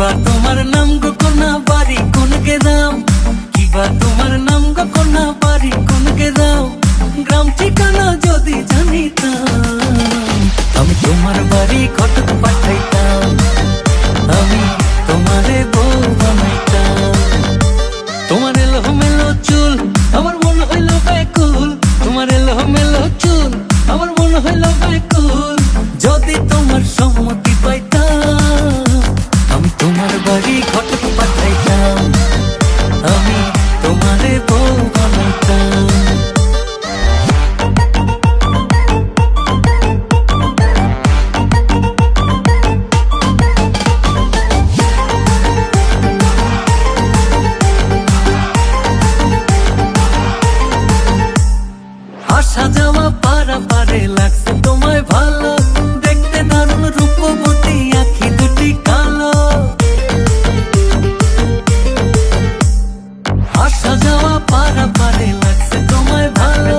বা তোমার নাম গোকনা বাড়ি কোন কে দাম পারা পারে লাগছে তোমায় ভালো। দেখতে দারুণ রূপবতী আখি দুটি কালো। আসা যাওয়া পারা পারে লাগছে তোমায় ভালো।